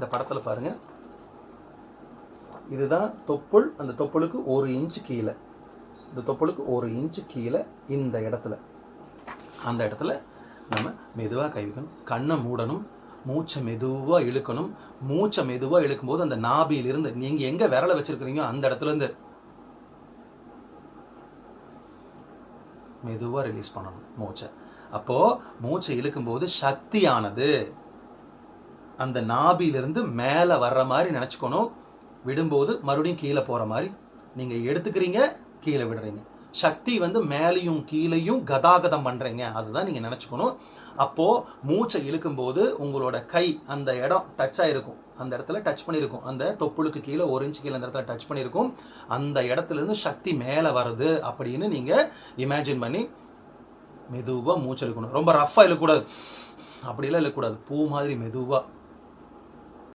இந்த படத்தில் பாருங்க. இதுதான் தொப்புள். அந்த தொப்புளுக்கு ஒரு இன்ச்சு கீழே. இந்த தொப்புளுக்கு ஒரு இன்ச்சு கீழே இந்த இடத்துல. அந்த இடத்துல நம்ம மெதுவாக கைவிக்கணும் கண்ணை மூடணும். மூச்சை மெதுவாக இழுக்கணும். மூச்சை மெதுவாக இழுக்கும்போது அந்த நாபியிலிருந்து நீங்கள் எங்கே விரலை வச்சிருக்கிறீங்க அந்த இடத்துல இருந்து மெதுவாக ரிலீஸ் பண்ணணும் மூச்சை. அப்போது மூச்சை இழுக்கும்போது சக்தியானது. அந்த நாபியிலிருந்து மேலே வர்ற மாதிரி நினச்சிக்கணும். விடும்போது மறுபடியும் கீழே போகிற மாதிரி. நீங்கள் எடுத்துக்கிறீங்க கீழே விடுறீங்க. சக்தி வந்து மேலேயும் கீழேயும் கதாகதம் பண்ணுறீங்க அதுதான் நீங்கள் நினச்சிக்கணும். அப்போது மூச்சை இழுக்கும்போது உங்களோட கை அந்த இடம் டச் ஆகிருக்கும் அந்த இடத்துல டச் பண்ணியிருக்கும். அந்த தொப்புளுக்கு கீழே ஒரு இன்ச்சு கீழே அந்த இடத்துல டச் பண்ணியிருக்கும். அந்த இடத்துல இருந்து சக்தி மேலே வருது அப்படின்னு நீங்கள் இமேஜின் பண்ணி மெதுவாக மூச்சு இழுக்கணும். ரொம்ப ரஃப்பாக இழுக்கக்கூடாது. அப்படிலாம் இழுக்கக்கூடாது. பூ மாதிரி மெதுவாக